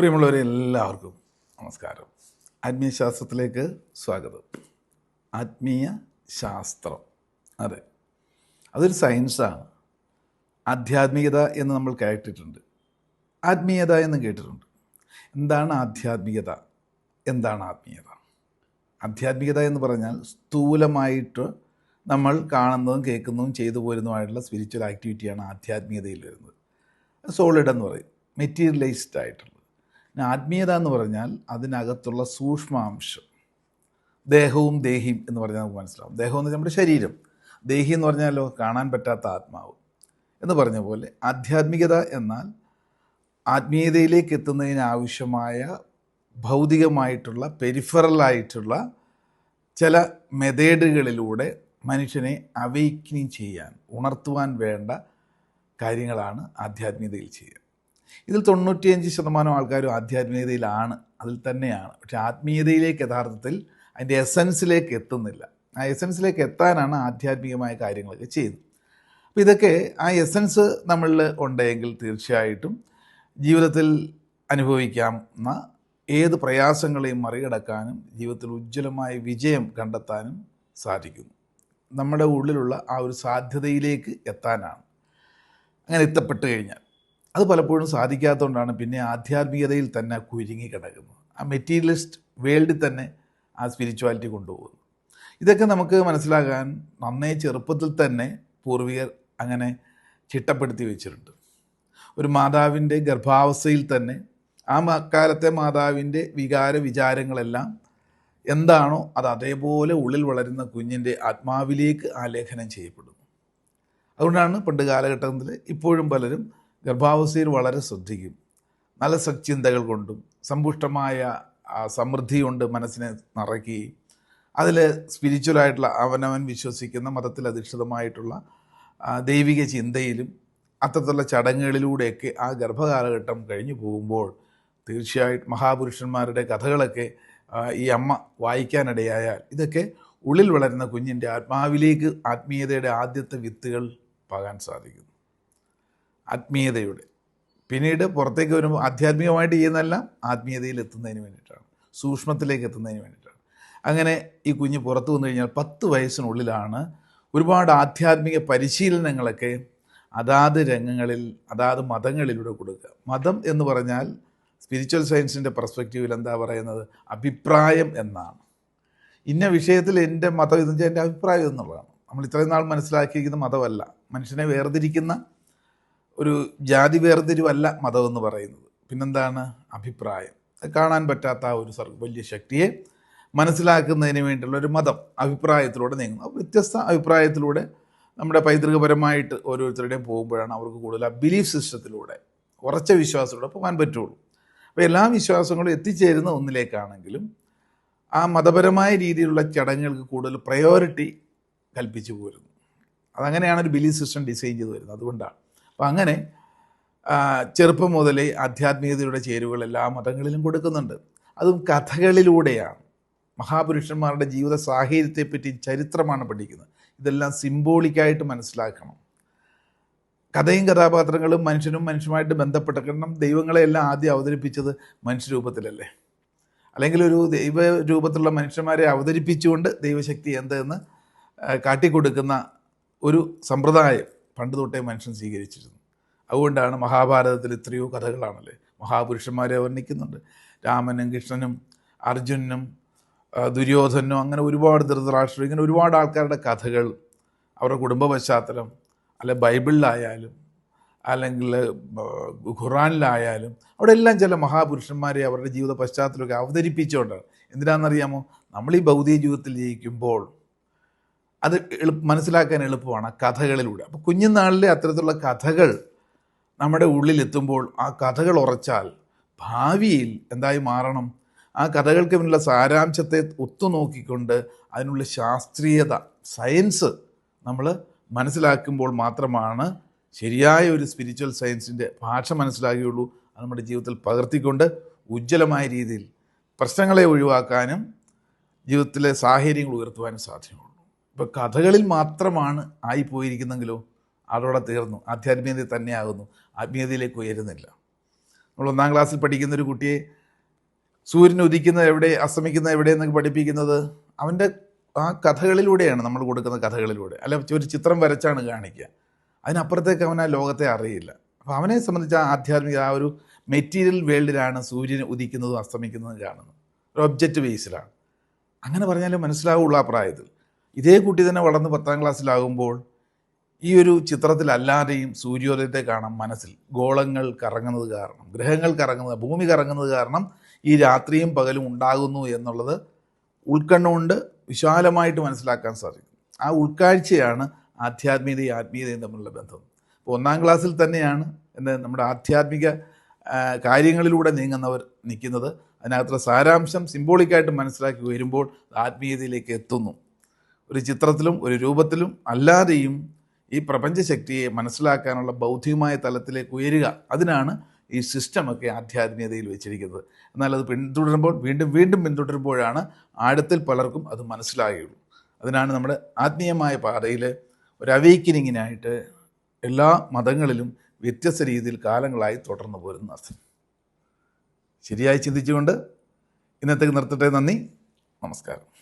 പ്രിയമുള്ളവരെ എല്ലാവർക്കും നമസ്കാരം. ആത്മീയ ശാസ്ത്രത്തിലേക്ക് സ്വാഗതം. ആത്മീയ ശാസ്ത്രം. അതെ. അതൊരു സയൻസാണ് ആധ്യാത്മികത എന്ന് നമ്മൾ കേട്ടിട്ടുണ്ട്. ആത്മീയത എന്ന് കേട്ടിട്ടുണ്ട്. എന്താണ് ആധ്യാത്മികത? എന്താണ് ആത്മീയത? ആധ്യാത്മികത എന്ന് പറഞ്ഞാൽ സ്ഥൂലമായിട്ട് നമ്മൾ കാണുന്നതും കേൾക്കുന്നതും ചെയ്തു പോരുന്നതുമായിട്ടുള്ള സ്പിരിച്വൽ ആക്ടിവിറ്റിയാണ് ആധ്യാത്മികതയിൽ വരുന്നത്. സോളിഡ് എന്ന് പറയും. മെറ്റീരിയലൈസ്ഡ് ആയിട്ടുള്ളത്. ആത്മീയത എന്ന് പറഞ്ഞാൽ അതിനകത്തുള്ള സൂക്ഷ്മാംശം. ദേഹവും ദേഹിയും എന്ന് പറഞ്ഞാൽ നമുക്ക് മനസ്സിലാവും. ദേഹം എന്ന് നമ്മുടെ ശരീരം. ദേഹി എന്ന് പറഞ്ഞാലോ കാണാൻ പറ്റാത്ത ആത്മാവ്. എന്ന് പറഞ്ഞ പോലെ ആധ്യാത്മികത എന്നാൽ ആത്മീയതയിലേക്ക് എത്തുന്നതിനാവശ്യമായ ഭൗതികമായിട്ടുള്ള പെരിഫറലായിട്ടുള്ള ചില മെതേഡുകളിലൂടെ മനുഷ്യനെ അവയ്ക്കിനി ചെയ്യാൻ ഉണർത്തുവാൻ വേണ്ട കാര്യങ്ങളാണ് ആധ്യാത്മികതയിൽ ചെയ്യുക. ഇതിൽ തൊണ്ണൂറ്റിയഞ്ച് ശതമാനം ആൾക്കാരും ആധ്യാത്മികതയിലാണ് അതിൽ തന്നെയാണ്. പക്ഷെ ആത്മീയതയിലേക്ക് യഥാർത്ഥത്തിൽ അതിന്റെ എസൻസിലേക്ക് എത്തുന്നില്ല. ആ എസൻസിലേക്ക് എത്താനാണ് ആധ്യാത്മികമായ കാര്യങ്ങളൊക്കെ ചെയ്യുന്നത്. അപ്പോൾ ഇതൊക്കെ ആ എസൻസ് നമ്മളിൽ ഉണ്ടെങ്കിൽ തീർച്ചയായിട്ടും ജീവിതത്തിൽ അനുഭവിക്കാവുന്ന ഏത് പ്രയാസങ്ങളെയും മറികടക്കാനും ജീവിതത്തിൽ ഉജ്ജ്വലമായ വിജയം കണ്ടെത്താനും സാധിക്കുന്നു. നമ്മുടെ ഉള്ളിലുള്ള ആ ഒരു സാധ്യതയിലേക്ക് എത്താനാണ്. അങ്ങനെ എത്തപ്പെട്ട് കഴിഞ്ഞാൽ അത് പലപ്പോഴും സാധിക്കാത്തതുകൊണ്ടാണ് പിന്നെ ആധ്യാത്മികതയിൽ തന്നെ കുരുങ്ങി കിടക്കുന്നത്. ആ മെറ്റീരിയലിസ്റ്റ് വേൾഡിൽ തന്നെ ആ സ്പിരിച്വാലിറ്റി കൊണ്ടുപോകുന്നു. ഇതൊക്കെ നമുക്ക് മനസ്സിലാകാൻ നന്നേ ചെറുപ്പത്തിൽ തന്നെ പൂർവികർ അങ്ങനെ ചിട്ടപ്പെടുത്തി വെച്ചിട്ടുണ്ട്. ഒരു മാതാവിന്റെ ഗർഭാവസ്ഥയിൽ തന്നെ ആ അക്കാലത്തെ കാലത്തെ മാതാവിന്റെ വികാര വിചാരങ്ങളെല്ലാം എന്താണോ അത് അതേപോലെ ഉള്ളിൽ വളരുന്ന കുഞ്ഞിന്റെ ആത്മാവിലേക്ക് ആലേഖനം ചെയ്യപ്പെടുന്നു. അതുകൊണ്ടാണ് പണ്ട് കാലഘട്ടത്തിൽ ഇപ്പോഴും പലരും ഗർഭാവസ്ഥയിൽ വളരെ ശ്രദ്ധിക്കും. നല്ല സച്ചിന്തകൾ കൊണ്ടും സമ്പുഷ്ടമായ സമൃദ്ധി കൊണ്ട് മനസ്സിനെ നിറയ്ക്കുകയും അതിൽ സ്പിരിച്വലായിട്ടുള്ള അവനവൻ വിശ്വസിക്കുന്ന മതത്തിൽ അധിഷ്ഠിതമായിട്ടുള്ള ദൈവിക ചിന്തയിലും അത്തരത്തിലുള്ള ചടങ്ങുകളിലൂടെയൊക്കെ ആ ഗർഭകാലഘട്ടം കഴിഞ്ഞു പോകുമ്പോൾ തീർച്ചയായിട്ടും മഹാപുരുഷന്മാരുടെ കഥകളൊക്കെ ഈ അമ്മ വായിക്കാനിടയായാൽ ഇതൊക്കെ ഉള്ളിൽ വളരുന്ന കുഞ്ഞിന്റെ ആത്മാവിലേക്ക് ആത്മീയതയുടെ ആദ്യത്തെ വിത്തുകൾ പാകാൻ സാധിക്കുന്നു. ആത്മീയതയുടെ. പിന്നീട് പുറത്തേക്ക് വരുമ്പോൾ ആധ്യാത്മികമായിട്ട് ചെയ്യുന്നതെല്ലാം ആത്മീയതയിൽ എത്തുന്നതിന് വേണ്ടിയിട്ടാണ്. സൂക്ഷ്മത്തിലേക്ക് എത്തുന്നതിന് വേണ്ടിയിട്ടാണ്. അങ്ങനെ ഈ കുഞ്ഞ് പുറത്തു വന്നു കഴിഞ്ഞാൽ പത്ത് വയസ്സിനുള്ളിലാണ് ഒരുപാട് ആധ്യാത്മിക പരിശീലനങ്ങളൊക്കെ അതാത് രംഗങ്ങളിൽ അതാത് മതങ്ങളിലൂടെ കൊടുക്കുക. മതം എന്ന് പറഞ്ഞാൽ സ്പിരിച്വൽ സയൻസിന്റെ പെർസ്പെക്റ്റീവിൽ എന്താ പറയുന്നത്? അഭിപ്രായം എന്നാണ്. ഇന്ന വിഷയത്തിൽ എന്റെ മതം ഇതെന്ന് വെച്ചാൽ എന്റെ അഭിപ്രായം എന്നുള്ളതാണ്. നമ്മൾ ഇത്രയും നാൾ മനസ്സിലാക്കിയിരിക്കുന്ന മതമല്ല. മനുഷ്യനെ വേർതിരിക്കുന്ന ഒരു ജാതി വേർതിരിവല്ല മതം എന്ന് പറയുന്നത്. പിന്നെന്താണ്? അഭിപ്രായം. കാണാൻ പറ്റാത്ത ആ ഒരു വലിയ ശക്തിയെ മനസ്സിലാക്കുന്നതിന് വേണ്ടിയുള്ള ഒരു മതം അഭിപ്രായത്തിലൂടെ നീങ്ങുന്നു. വ്യത്യസ്ത അഭിപ്രായത്തിലൂടെ നമ്മുടെ പൈതൃകപരമായിട്ട് ഓരോരുത്തരുടെയും പോകുമ്പോഴാണ് അവർക്ക് കൂടുതൽ ആ ബിലീഫ് സിസ്റ്റത്തിലൂടെ ഉറച്ച വിശ്വാസത്തിലൂടെ പോകാൻ പറ്റുള്ളൂ. അപ്പോൾ എല്ലാ വിശ്വാസങ്ങളും എത്തിച്ചേരുന്ന ഒന്നിലേക്കാണെങ്കിലും ആ മതപരമായ രീതിയിലുള്ള ചടങ്ങുകൾക്ക് കൂടുതൽ പ്രയോറിറ്റി കൽപ്പിച്ചു പോരുന്നു. അതങ്ങനെയാണ് ഒരു ബിലീഫ് സിസ്റ്റം ഡിസൈൻ ചെയ്തു വരുന്നത്. അതുകൊണ്ടാണ്. അപ്പം അങ്ങനെ ചെറുപ്പം മുതലേ ആധ്യാത്മികതയുടെ ചേരുവകൾ എല്ലാ മതങ്ങളിലും കൊടുക്കുന്നുണ്ട്. അതും കഥകളിലൂടെയാണ്. മഹാപുരുഷന്മാരുടെ ജീവിത സാഹചര്യത്തെപ്പറ്റി ചരിത്രമാണ് പഠിക്കുന്നത്. ഇതെല്ലാം സിംബോളിക്കായിട്ട് മനസ്സിലാക്കണം. കഥയും കഥാപാത്രങ്ങളും മനുഷ്യനും മനുഷ്യനുമായിട്ട് ബന്ധപ്പെട്ട കാരണം ദൈവങ്ങളെല്ലാം ആദ്യം അവതരിപ്പിച്ചത് മനുഷ്യരൂപത്തിലല്ലേ? അല്ലെങ്കിൽ ഒരു ദൈവ രൂപത്തിലുള്ള മനുഷ്യന്മാരെ അവതരിപ്പിച്ചുകൊണ്ട് ദൈവശക്തി എന്തെന്ന് കാട്ടിക്കൊടുക്കുന്ന ഒരു സമ്പ്രദായം. പണ്ട് തൊട്ടേ മനുഷ്യൻ സ്വീകരിച്ചിരുന്നു. അതുകൊണ്ടാണ് മഹാഭാരതത്തിൽ എത്രയോ കഥകളാണല്ലേ? മഹാപുരുഷന്മാരെ വർണിക്കുന്നുണ്ട് രാമനും കൃഷ്ണനും അർജുനും ദുര്യോധനും അങ്ങനെ ഒരുപാട് ധൃതരാഷ്ട്രം ഇങ്ങനെ ഒരുപാട് ആൾക്കാരുടെ കഥകൾ അവരുടെ കുടുംബ പശ്ചാത്തലം അല്ലെ ബൈബിളിലായാലും അല്ലെങ്കിൽ ഖുറാനിലായാലും അവിടെ എല്ലാം ചില മഹാപുരുഷന്മാരെ അവരുടെ ജീവിത പശ്ചാത്തലമൊക്കെ അവതരിപ്പിച്ചുകൊണ്ടാണ്. എന്തിനാണെന്നറിയാമോ? നമ്മൾ ഈ ഭൗതിക ജീവിതത്തിൽ ജയിക്കുമ്പോൾ അത് എളു മനസ്സിലാക്കാൻ എളുപ്പമാണ് കഥകളിലൂടെ. അപ്പോൾ കുഞ്ഞുനാളിലെ അത്തരത്തിലുള്ള കഥകൾ നമ്മുടെ ഉള്ളിലെത്തുമ്പോൾ ആ കഥകൾ ഉറച്ചാൽ ഭാവിയിൽ എന്തായി മാറണം? ആ കഥകൾക്ക് പിന്നിലുള്ള സാരാംശത്തെ ഒത്തുനോക്കിക്കൊണ്ട് അതിനുള്ള ശാസ്ത്രീയത സയൻസ് നമ്മൾ മനസ്സിലാക്കുമ്പോൾ മാത്രമാണ് ശരിയായ ഒരു സ്പിരിച്വൽ സയൻസിന്റെ ഭാഷ മനസ്സിലാകുകയുള്ളൂ. അത് നമ്മുടെ ജീവിതത്തിൽ പകർത്തിക്കൊണ്ട് ഉജ്ജ്വലമായ രീതിയിൽ പ്രശ്നങ്ങളെ ഒഴിവാക്കാനും ജീവിതത്തിലെ സാഹചര്യങ്ങൾ ഉയർത്തുവാനും സാധ്യമുള്ളൂ ഇപ്പോൾ കഥകളിൽ മാത്രമാണ് ആയിപ്പോയിരിക്കുന്നെങ്കിലോ അതോടെ തീർന്നു. ആധ്യാത്മികത തന്നെയാകുന്നു. ആത്മീയതയിലേക്ക് ഉയരുന്നില്ല. നമ്മൾ ഒന്നാം ക്ലാസ്സിൽ പഠിക്കുന്ന ഒരു കുട്ടിയെ സൂര്യൻ ഉദിക്കുന്നത് എവിടെ അസ്തമിക്കുന്നത് എവിടെയെന്നൊക്കെ പഠിപ്പിക്കുന്നത് അവന്റെ ആ കഥകളിലൂടെയാണ് നമ്മൾ കൊടുക്കുന്ന കഥകളിലൂടെ. അല്ല ഒരു ചിത്രം വരച്ചാണ് കാണിക്കുക. അതിനപ്പുറത്തേക്ക് അവൻ ആ ലോകത്തെ അറിയില്ല. അപ്പോൾ അവനെ സംബന്ധിച്ച് ആ ആധ്യാത്മിക ആ ഒരു മെറ്റീരിയൽ വേൾഡിലാണ് സൂര്യൻ ഉദിക്കുന്നതും അസ്തമിക്കുന്നതും കാണുന്നത്. ഒരു ഒബ്ജക്റ്റ് ബേസിലാണ്. അങ്ങനെ പറഞ്ഞാലേ മനസ്സിലാവുള്ളൂ ആ പ്രായത്തിൽ. ഇതേ കുട്ടി തന്നെ വളർന്ന് പത്താം ക്ലാസ്സിലാകുമ്പോൾ ഈ ഒരു ചിത്രത്തിൽ അല്ലാതെയും സൂര്യോദയത്തെ കാണാം മനസ്സിൽ. ഗോളങ്ങൾ കറങ്ങുന്നത് കാരണം ഗ്രഹങ്ങൾ കറങ്ങുന്നത് ഭൂമി കറങ്ങുന്നത് കാരണം ഈ രാത്രിയും പകലും ഉണ്ടാകുന്നു എന്നുള്ളത് ഉൾക്കണ്ണുകൊണ്ട് വിശാലമായിട്ട് മനസ്സിലാക്കാൻ സാധിക്കും. ആ ഉൾക്കാഴ്ചയാണ് ആധ്യാത്മികതയും ആത്മീയതയും തമ്മിലുള്ള ബന്ധം. അപ്പോൾ ഒന്നാം ക്ലാസ്സിൽ തന്നെയാണ് എന്റെ നമ്മുടെ ആധ്യാത്മിക കാര്യങ്ങളിലൂടെ നീങ്ങുന്നവർ നിൽക്കുന്നത്. അതിനകത്തുള്ള സാരാംശം സിംബോളിക്കായിട്ട് മനസ്സിലാക്കി വരുമ്പോൾ ആത്മീയതയിലേക്ക് എത്തുന്നു. ഒരു ചിത്രത്തിലും ഒരു രൂപത്തിലും അല്ലാതെയും ഈ പ്രപഞ്ചശക്തിയെ മനസ്സിലാക്കാനുള്ള ബൗദ്ധികമായ തലത്തിലേക്ക് ഉയരുക. അതിനാണ് ഈ സിസ്റ്റമൊക്കെ ആധ്യാത്മികതയിൽ വെച്ചിരിക്കുന്നത്. എന്നാൽ അത് പിന്തുടരുമ്പോൾ വീണ്ടും വീണ്ടും പിന്തുടരുമ്പോഴാണ് ആഴത്തിൽ പലർക്കും അത് മനസ്സിലാകുകയുള്ളൂ അതിനാണ് നമ്മുടെ ആത്മീയമായ പാതയിൽ ഒരു അവീക്കനിങ്ങിനായിട്ട് എല്ലാ മതങ്ങളിലും വ്യത്യസ്ത രീതിയിൽ കാലങ്ങളായി തുടർന്നു പോരുന്ന പോരുന്നത് ശരിയായി ചിന്തിച്ചുകൊണ്ട് ഇന്നത്തേക്ക് നിർത്തട്ടെ. നന്ദി. നമസ്കാരം.